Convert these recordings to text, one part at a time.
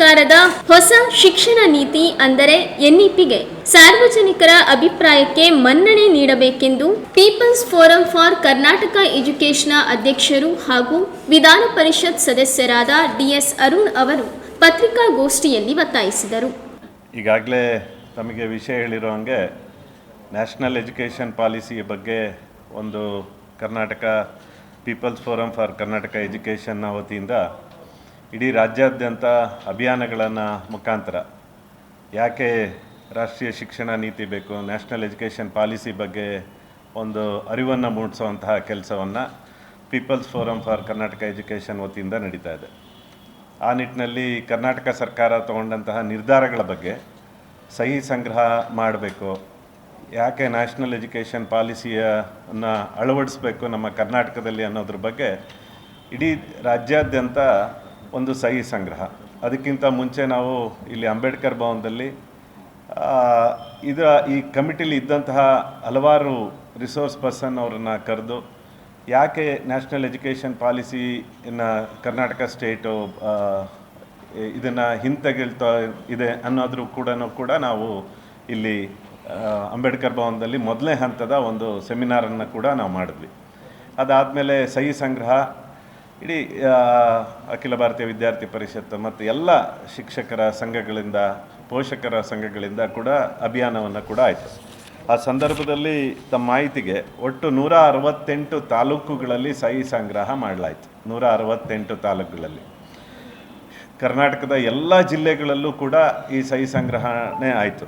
ಸರ್ಕಾರದ ಹೊಸ ಶಿಕ್ಷಣ ನೀತಿ ಅಂದರೆ ಎನ್ಇಪಿಗೆ ಸಾರ್ವಜನಿಕರ ಅಭಿಪ್ರಾಯಕ್ಕೆ ಮನ್ನಣೆ ನೀಡಬೇಕೆಂದು people's forum for Karnataka education ಅಧ್ಯಕ್ಷರು ಹಾಗೂ ವಿಧಾನ ಪರಿಷತ್ ಸದಸ್ಯರಾದ ಡಿಎಸ್ ಅರುಣ್ ಅವರು ಪತ್ರಿಕಾಗೋಷ್ಠಿಯಲ್ಲಿ ಒತ್ತಾಯಿಸಿದರು. ಈಗಾಗಲೇ ತಮಗೆ ವಿಷಯ ಹೇಳಿರೋ ಹಾಗೆ ನ್ಯಾಷನಲ್ ಎಜುಕೇಷನ್ ಪಾಲಿಸಿ ಬಗ್ಗೆ ಒಂದು Karnataka people's forum for Karnataka ಎಜುಕೇಷನ್ನ ವತಿಯಿಂದ ಇಡೀ ರಾಜ್ಯಾದ್ಯಂತ ಅಭಿಯಾನಗಳನ್ನು ಮುಖಾಂತರ ಯಾಕೆ ರಾಷ್ಟ್ರೀಯ ಶಿಕ್ಷಣ ನೀತಿ ಬೇಕು, ನ್ಯಾಷನಲ್ ಎಜುಕೇಷನ್ ಪಾಲಿಸಿ ಬಗ್ಗೆ ಒಂದು ಅರಿವನ್ನು ಮೂಡಿಸುವಂತಹ ಕೆಲಸವನ್ನು people's forum for Karnataka education ವತಿಯಿಂದ ನಡೀತಾ ಇದೆ. ಆ ನಿಟ್ಟಿನಲ್ಲಿ ಕರ್ನಾಟಕ ಸರ್ಕಾರ ತಗೊಂಡಂತಹ ನಿರ್ಧಾರಗಳ ಬಗ್ಗೆ ಸಹಿ ಸಂಗ್ರಹ ಮಾಡಬೇಕು. ಯಾಕೆ ನ್ಯಾಷನಲ್ ಎಜುಕೇಷನ್ ಪಾಲಿಸಿಯನ್ನು ಅಳವಡಿಸ್ಬೇಕು ನಮ್ಮ ಕರ್ನಾಟಕದಲ್ಲಿ ಅನ್ನೋದ್ರ ಬಗ್ಗೆ ಇಡೀ ರಾಜ್ಯಾದ್ಯಂತ ಒಂದು ಸಹಿ ಸಂಗ್ರಹ. ಅದಕ್ಕಿಂತ ಮುಂಚೆ ನಾವು ಇಲ್ಲಿ ಅಂಬೇಡ್ಕರ್ ಭವನದಲ್ಲಿ ಇದರ ಈ ಕಮಿಟಿಲಿ ಇದ್ದಂತಹ ಹಲವಾರು ರಿಸೋರ್ಸ್ ಪರ್ಸನ್ ಅವರನ್ನು ಕರೆದು, ಯಾಕೆ ನ್ಯಾಷನಲ್ ಎಜುಕೇಷನ್ ಪಾಲಿಸಿನ ಕರ್ನಾಟಕ ಸ್ಟೇಟು ಇದನ್ನು ಹಿಂತೆಗೆಳ್ತಾ ಇದೆ ಅನ್ನೋದ್ರೂ ಕೂಡ ಕೂಡ ನಾವು ಇಲ್ಲಿ ಅಂಬೇಡ್ಕರ್ ಭವನದಲ್ಲಿ ಮೊದಲನೇ ಹಂತದ ಒಂದು ಸೆಮಿನಾರನ್ನು ಕೂಡ ನಾವು ಮಾಡಿದ್ವಿ. ಅದಾದಮೇಲೆ ಸಹಿ ಸಂಗ್ರಹ ಇಡೀ ಅಖಿಲ ಭಾರತೀಯ ವಿದ್ಯಾರ್ಥಿ ಪರಿಷತ್ತು ಮತ್ತು ಎಲ್ಲ ಶಿಕ್ಷಕರ ಸಂಘಗಳಿಂದ, ಪೋಷಕರ ಸಂಘಗಳಿಂದ ಕೂಡ ಅಭಿಯಾನವನ್ನು ಕೂಡ ಆಯಿತು. ಆ ಸಂದರ್ಭದಲ್ಲಿ ತಮ್ಮ ಮಾಹಿತಿಗೆ ಒಟ್ಟು ನೂರ ಅರವತ್ತೆಂಟು ತಾಲೂಕುಗಳಲ್ಲಿ ಸಹಿ ಸಂಗ್ರಹ ಮಾಡಲಾಯಿತು. ನೂರ ಅರವತ್ತೆಂಟು ತಾಲೂಕುಗಳಲ್ಲಿ. ಕರ್ನಾಟಕದ ಎಲ್ಲ ಜಿಲ್ಲೆಗಳಲ್ಲೂ ಕೂಡ ಈ ಸಹಿ ಸಂಗ್ರಹಣೆ ಆಯಿತು.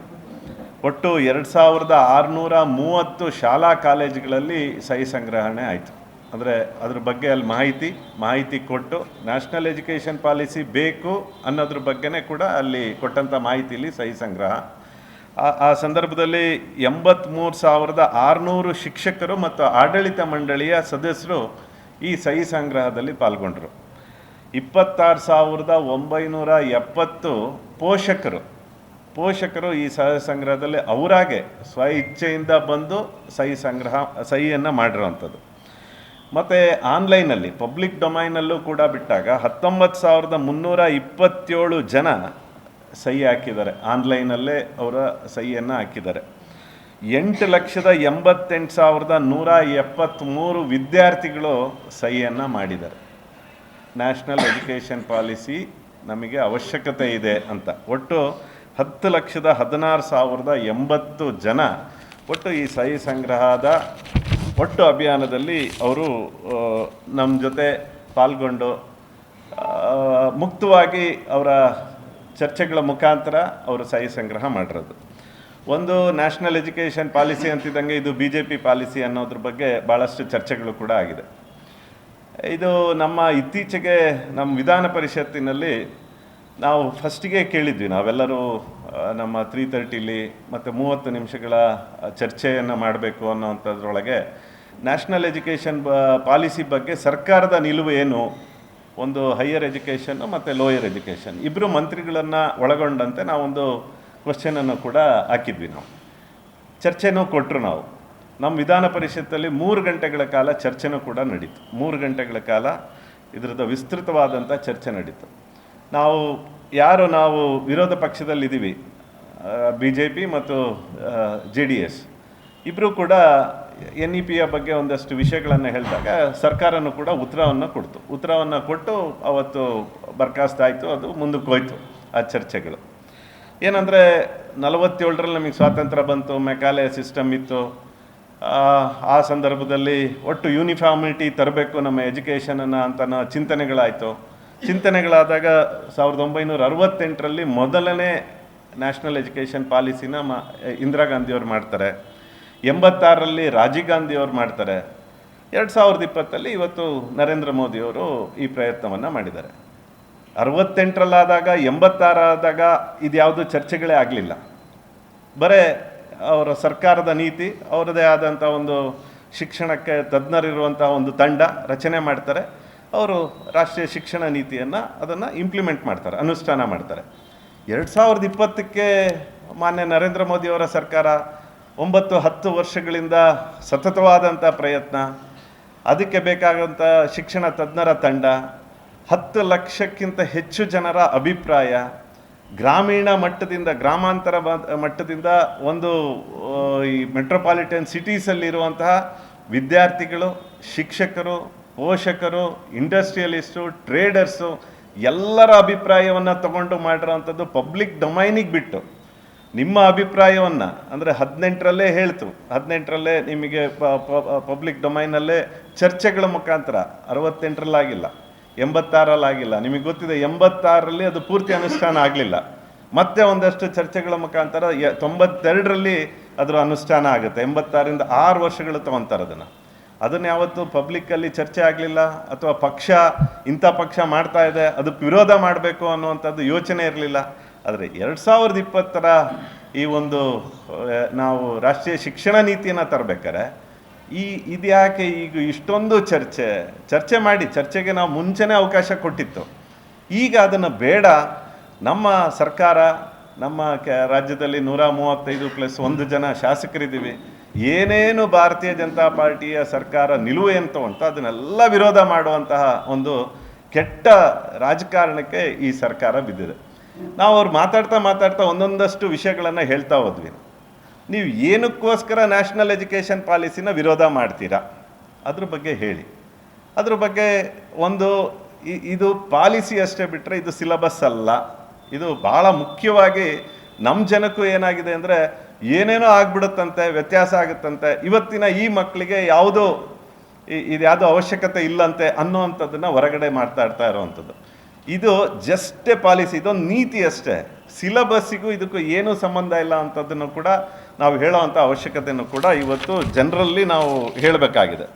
ಒಟ್ಟು ಎರಡು ಸಾವಿರದ ಆರುನೂರ ಮೂವತ್ತು ಶಾಲಾ ಕಾಲೇಜುಗಳಲ್ಲಿ ಸಹಿ ಸಂಗ್ರಹಣೆ ಆಯಿತು. ಅಂದರೆ ಅದ್ರ ಬಗ್ಗೆ ಅಲ್ಲಿ ಮಾಹಿತಿ ಮಾಹಿತಿ ಕೊಟ್ಟು ನ್ಯಾಷನಲ್ ಎಜುಕೇಷನ್ ಪಾಲಿಸಿ ಬೇಕು ಅನ್ನೋದ್ರ ಬಗ್ಗೆನೇ ಕೂಡ ಅಲ್ಲಿ ಕೊಟ್ಟಂಥ ಮಾಹಿತಿಲಿ ಸಹಿ ಸಂಗ್ರಹ. ಆ- ಸಂದರ್ಭದಲ್ಲಿ ಎಂಬತ್ತ್ಮೂರು ಸಾವಿರದ ಆರುನೂರು ಶಿಕ್ಷಕರು ಮತ್ತು ಆಡಳಿತ ಮಂಡಳಿಯ ಸದಸ್ಯರು ಈ ಸಹಿ ಸಂಗ್ರಹದಲ್ಲಿ ಪಾಲ್ಗೊಂಡರು. ಇಪ್ಪತ್ತಾರು ಸಾವಿರದ ಒಂಬೈನೂರ ಎಪ್ಪತ್ತು ಪೋಷಕರು ಪೋಷಕರು ಈ ಸಹಿ ಸಂಗ್ರಹದಲ್ಲಿ ಅವರಾಗೆ ಸ್ವ ಇಚ್ಛೆಯಿಂದ ಬಂದು ಸಹಿ ಸಂಗ್ರಹ, ಸಹಿಯನ್ನು ಮಾಡಿರೋವಂಥದ್ದು. ಮತ್ತು ಆನ್ಲೈನಲ್ಲಿ ಪಬ್ಲಿಕ್ ಡೊಮೈನಲ್ಲೂ ಕೂಡ ಬಿಟ್ಟಾಗ ಹತ್ತೊಂಬತ್ತು ಸಾವಿರದ ಮುನ್ನೂರ ಇಪ್ಪತ್ತೇಳು ಜನ ಸಹಿ ಹಾಕಿದ್ದಾರೆ. ಆನ್ಲೈನಲ್ಲೇ ಅವರ ಸಹಿಯನ್ನು ಹಾಕಿದ್ದಾರೆ. ಎಂಟು ಲಕ್ಷದ ಎಂಬತ್ತೆಂಟು ಸಾವಿರದ ನೂರ ಎಪ್ಪತ್ತ್ಮೂರು ವಿದ್ಯಾರ್ಥಿಗಳು ಸಹಿಯನ್ನು ಮಾಡಿದ್ದಾರೆ. ನ್ಯಾಷನಲ್ ಎಜುಕೇಷನ್ ಪಾಲಿಸಿ ನಮಗೆ ಅವಶ್ಯಕತೆ ಇದೆ ಅಂತ. ಒಟ್ಟು ಹತ್ತು ಲಕ್ಷದ ಹದಿನಾರು ಸಾವಿರದ ಎಂಬತ್ತು ಜನ ಒಟ್ಟು ಈ ಸಹಿ ಸಂಗ್ರಹದ ಒಟ್ಟು ಅಭಿಯಾನದಲ್ಲಿ ಅವರು ನಮ್ಮ ಜೊತೆ ಪಾಲ್ಗೊಂಡು ಮುಕ್ತವಾಗಿ ಅವರ ಚರ್ಚೆಗಳ ಮುಖಾಂತರ ಅವರು ಸಹಿ ಸಂಗ್ರಹ ಮಾಡಿರೋದು. ಒಂದು ನ್ಯಾಷನಲ್ ಎಜುಕೇಷನ್ ಪಾಲಿಸಿ ಅಂತಿದ್ದಂಗೆ ಇದು ಬಿ ಜೆ ಪಿ ಪಾಲಿಸಿ ಅನ್ನೋದ್ರ ಬಗ್ಗೆ ಭಾಳಷ್ಟು ಚರ್ಚೆಗಳು ಕೂಡ ಆಗಿದೆ. ಇದು ನಮ್ಮ ಇತ್ತೀಚೆಗೆ ನಮ್ಮ ವಿಧಾನ ಪರಿಷತ್ತಿನಲ್ಲಿ ನಾವು ಫಸ್ಟಿಗೆ ಕೇಳಿದ್ವಿ, ನಾವೆಲ್ಲರೂ ನಮ್ಮ ತ್ರೀ ತರ್ಟಿಲಿ ಮತ್ತು ಮೂವತ್ತು ನಿಮಿಷಗಳ ಚರ್ಚೆಯನ್ನು ಮಾಡಬೇಕು ಅನ್ನೋವಂಥದ್ರೊಳಗೆ ನ್ಯಾಷನಲ್ ಎಜುಕೇಷನ್ ಬ ಪಾಲಿಸಿ ಬಗ್ಗೆ ಸರ್ಕಾರದ ನಿಲುವು ಏನು? ಒಂದು ಹೈಯರ್ ಎಜುಕೇಷನ್ನು ಮತ್ತು ಲೋಯರ್ ಎಜುಕೇಷನ್ ಇಬ್ಬರು ಮಂತ್ರಿಗಳನ್ನು ಒಳಗೊಂಡಂತೆ ನಾವೊಂದು ಕ್ವಶನನ್ನು ಕೂಡ ಹಾಕಿದ್ವಿ ನಾವು. ಚರ್ಚೆನೂ ಕೊಟ್ಟರು ನಾವು. ನಮ್ಮ ವಿಧಾನ ಪರಿಷತ್ತಲ್ಲಿ ಮೂರು ಗಂಟೆಗಳ ಕಾಲ ಚರ್ಚೆನೂ ಕೂಡ ನಡೀತು. ಮೂರು ಗಂಟೆಗಳ ಕಾಲ ಇದರದ ವಿಸ್ತೃತವಾದಂಥ ಚರ್ಚೆ ನಡೀತು. ನಾವು ಯಾರು ನಾವು ವಿರೋಧ ಪಕ್ಷದಲ್ಲಿದ್ದೀವಿ ಬಿ ಜೆ ಪಿ ಮತ್ತು ಜೆ ಡಿ ಎಸ್ ಇಬ್ಬರೂ ಕೂಡ ಎನ್ ಇ ಪಿಯ ಬಗ್ಗೆ ಒಂದಷ್ಟು ವಿಷಯಗಳನ್ನು ಹೇಳಿದಾಗ ಸರ್ಕಾರನೂ ಕೂಡ ಉತ್ತರವನ್ನು ಕೊಡ್ತು. ಉತ್ತರವನ್ನು ಕೊಟ್ಟು ಅವತ್ತು ಬರ್ಖಾಸ್ತಾಯಿತು ಅದು ಮುಂದಕ್ಕೆ ಹೋಯ್ತು ಆ ಚರ್ಚೆಗಳು. ಏನಂದರೆ ನಲವತ್ತೇಳರಲ್ಲಿ ನಮಗೆ ಸ್ವಾತಂತ್ರ್ಯ ಬಂತು ಮೆಕಾಲೆ ಸಿಸ್ಟಮ್ ಇತ್ತು. ಆ, ಸಂದರ್ಭದಲ್ಲಿ ಒಟ್ಟು ಯೂನಿಫಾರ್ಮಿಟಿ ತರಬೇಕು ನಮ್ಮ ಎಜುಕೇಷನನ್ನು ಅಂತ ಚಿಂತನೆಗಳಾಯಿತು. ಚಿಂತನೆಗಳಾದಾಗ ಸಾವಿರದ ಒಂಬೈನೂರ ಅರವತ್ತೆಂಟರಲ್ಲಿ ಮೊದಲನೇ ನ್ಯಾಷನಲ್ ಎಜುಕೇಷನ್ ಪಾಲಿಸಿನ ಮಾ ಇಂದಿರಾ ಗಾಂಧಿಯವ್ರು ಮಾಡ್ತಾರೆ. ಎಂಬತ್ತಾರರಲ್ಲಿ ರಾಜೀವ್ ಗಾಂಧಿಯವ್ರು ಮಾಡ್ತಾರೆ. ಎರಡು ಸಾವಿರದ ಇಪ್ಪತ್ತಲ್ಲಿ ಇವತ್ತು ನರೇಂದ್ರ ಮೋದಿಯವರು ಈ ಪ್ರಯತ್ನವನ್ನು ಮಾಡಿದ್ದಾರೆ. ಅರವತ್ತೆಂಟರಲ್ಲಾದಾಗ, ಎಂಬತ್ತಾರಾದಾಗ ಇದ್ಯಾವುದು ಚರ್ಚೆಗಳೇ ಆಗಲಿಲ್ಲ. ಬರೇ ಅವರ ಸರ್ಕಾರದ ನೀತಿ, ಅವರದೇ ಆದಂಥ ಒಂದು ಶಿಕ್ಷಣಕ್ಕೆ ತಜ್ಞರಿರುವಂಥ ಒಂದು ತಂಡ ರಚನೆ ಮಾಡ್ತಾರೆ. ಅವರು ರಾಷ್ಟ್ರೀಯ ಶಿಕ್ಷಣ ನೀತಿಯನ್ನು ಅದನ್ನು ಇಂಪ್ಲಿಮೆಂಟ್ ಮಾಡ್ತಾರೆ, ಅನುಷ್ಠಾನ ಮಾಡ್ತಾರೆ. ಎರಡು ಸಾವಿರದ ಇಪ್ಪತ್ತಕ್ಕೆ ಮಾನ್ಯ ನರೇಂದ್ರ ಮೋದಿಯವರ ಸರ್ಕಾರ ಒಂಬತ್ತು ಹತ್ತು ವರ್ಷಗಳಿಂದ ಸತತವಾದಂಥ ಪ್ರಯತ್ನ, ಅದಕ್ಕೆ ಬೇಕಾದಂಥ ಶಿಕ್ಷಣ ತಜ್ಞರ ತಂಡ, ಹತ್ತು ಲಕ್ಷಕ್ಕಿಂತ ಹೆಚ್ಚು ಜನರ ಅಭಿಪ್ರಾಯ, ಗ್ರಾಮೀಣ ಮಟ್ಟದಿಂದ, ಗ್ರಾಮಾಂತರ ಮಟ್ಟದಿಂದ ಒಂದು ಈ ಮೆಟ್ರೋಪಾಲಿಟನ್ ಸಿಟೀಸಲ್ಲಿರುವಂತಹ ವಿದ್ಯಾರ್ಥಿಗಳು, ಶಿಕ್ಷಕರು ಪೋಷಕರು, ಇಂಡಸ್ಟ್ರಿಯಲಿಸ್ಟು, ಟ್ರೇಡರ್ಸು ಎಲ್ಲರ ಅಭಿಪ್ರಾಯವನ್ನು ತಗೊಂಡು ಮಾಡಿರೋವಂಥದ್ದು ಪಬ್ಲಿಕ್ ಡೊಮೈನಿಗೆ ಬಿಟ್ಟು ನಿಮ್ಮ ಅಭಿಪ್ರಾಯವನ್ನು, ಅಂದರೆ ಹದಿನೆಂಟರಲ್ಲೇ ಹೇಳ್ತು, ಹದಿನೆಂಟರಲ್ಲೇ ನಿಮಗೆ ಪಬ್ಲಿಕ್ ಡೊಮೈನಲ್ಲೇ ಚರ್ಚೆಗಳ ಮುಖಾಂತರ, ಅರವತ್ತೆಂಟರಲ್ಲಾಗಿಲ್ಲ, ಎಂಬತ್ತಾರಲ್ಲಾಗಿಲ್ಲ, ನಿಮಗೆ ಗೊತ್ತಿದೆ ಎಂಬತ್ತಾರರಲ್ಲಿ ಅದು ಪೂರ್ತಿ ಅನುಷ್ಠಾನ ಆಗಲಿಲ್ಲ, ಮತ್ತೆ ಒಂದಷ್ಟು ಚರ್ಚೆಗಳ ಮುಖಾಂತರ ತೊಂಬತ್ತೆರಡರಲ್ಲಿ ಅದರ ಅನುಷ್ಠಾನ ಆಗುತ್ತೆ, ಎಂಬತ್ತಾರರಿಂದ ಆರು ವರ್ಷಗಳು ತಗೊತಾರೆ ಅದನ್ನು. ಅದನ್ನು ಯಾವತ್ತು ಪಬ್ಲಿಕ್ಕಲ್ಲಿ ಚರ್ಚೆ ಆಗಲಿಲ್ಲ ಅಥವಾ ಪಕ್ಷ ಇಂಥ ಪಕ್ಷ ಮಾಡ್ತಾ ಇದೆ, ಅದಕ್ಕೆ ವಿರೋಧ ಮಾಡಬೇಕು ಅನ್ನುವಂಥದ್ದು ಯೋಚನೆ ಇರಲಿಲ್ಲ. ಆದರೆ ಎರಡು ಸಾವಿರದ ಇಪ್ಪತ್ತರ ಈ ಒಂದು ನಾವು ರಾಷ್ಟ್ರೀಯ ಶಿಕ್ಷಣ ನೀತಿಯನ್ನು ತರಬೇಕಾರೆ ಈ ಇದ್ಯಾಕೆ ಈಗ ಇಷ್ಟೊಂದು ಚರ್ಚೆ ಚರ್ಚೆ ಮಾಡಿ ಚರ್ಚೆಗೆ ನಾವು ಮುಂಚೆನೇ ಅವಕಾಶ ಕೊಟ್ಟಿತ್ತು. ಈಗ ಅದನ್ನು ಬೇಡ, ನಮ್ಮ ಸರ್ಕಾರ, ನಮ್ಮ ರಾಜ್ಯದಲ್ಲಿ ನೂರ ಮೂವತ್ತೈದು ಪ್ಲಸ್ ಒಂದು ಜನ ಶಾಸಕರಿದ್ದೀವಿ. ಏನೇನು ಭಾರತೀಯ ಜನತಾ ಪಾರ್ಟಿಯ ಸರ್ಕಾರ ನಿಲುವು ಏನು ತಗೊಂತ ಅದನ್ನೆಲ್ಲ ವಿರೋಧ ಮಾಡುವಂತಹ ಒಂದು ಕೆಟ್ಟ ರಾಜಕಾರಣಕ್ಕೆ ಈ ಸರ್ಕಾರ ಬಿದ್ದಿದೆ. ನಾವು ಅವ್ರು ಮಾತಾಡ್ತಾ ಮಾತಾಡ್ತಾ ಒಂದೊಂದಷ್ಟು ವಿಷಯಗಳನ್ನು ಹೇಳ್ತಾ ಹೋದ್ವಿ. ನೀವು ಏನಕ್ಕೋಸ್ಕರ ನ್ಯಾಷನಲ್ ಎಜುಕೇಷನ್ ಪಾಲಿಸಿನ ವಿರೋಧ ಮಾಡ್ತೀರಾ? ಅದ್ರ ಬಗ್ಗೆ ಹೇಳಿ. ಅದ್ರ ಬಗ್ಗೆ ಒಂದು ಇದು ಪಾಲಿಸಿ ಅಷ್ಟೇ ಬಿಟ್ಟರೆ ಇದು ಸಿಲಬಸ್ ಅಲ್ಲ. ಇದು ಭಾಳ ಮುಖ್ಯವಾಗಿ ನಮ್ಮ ಜನಕ್ಕೂ ಏನಾಗಿದೆ ಅಂದರೆ ಏನೇನೋ ಆಗ್ಬಿಡುತ್ತಂತೆ, ವ್ಯತ್ಯಾಸ ಆಗುತ್ತಂತೆ, ಇವತ್ತಿನ ಈ ಮಕ್ಕಳಿಗೆ ಯಾವುದೋ ಇದ್ಯಾವುದೋ ಅವಶ್ಯಕತೆ ಇಲ್ಲಂತೆ ಅನ್ನೋವಂಥದ್ದನ್ನು ಹೊರಗಡೆ ಮಾತಾಡ್ತಾ ಇರೋವಂಥದ್ದು. ಇದು ಜಸ್ಟ್ ಪಾಲಿಸಿ ಇದೊಂದು ನೀತಿ ಅಷ್ಟೇ. ಸಿಲಬಸ್ಸಿಗೂ ಇದಕ್ಕೂ ಏನೂ ಸಂಬಂಧ ಇಲ್ಲ ಅಂಥದ್ದನ್ನು ಕೂಡ ನಾವು ಹೇಳೋವಂಥ ಅವಶ್ಯಕತೆಯನ್ನು ಕೂಡ ಇವತ್ತು ಜನರಲ್ಲಿ ನಾವು ಹೇಳಬೇಕಾಗಿದೆ.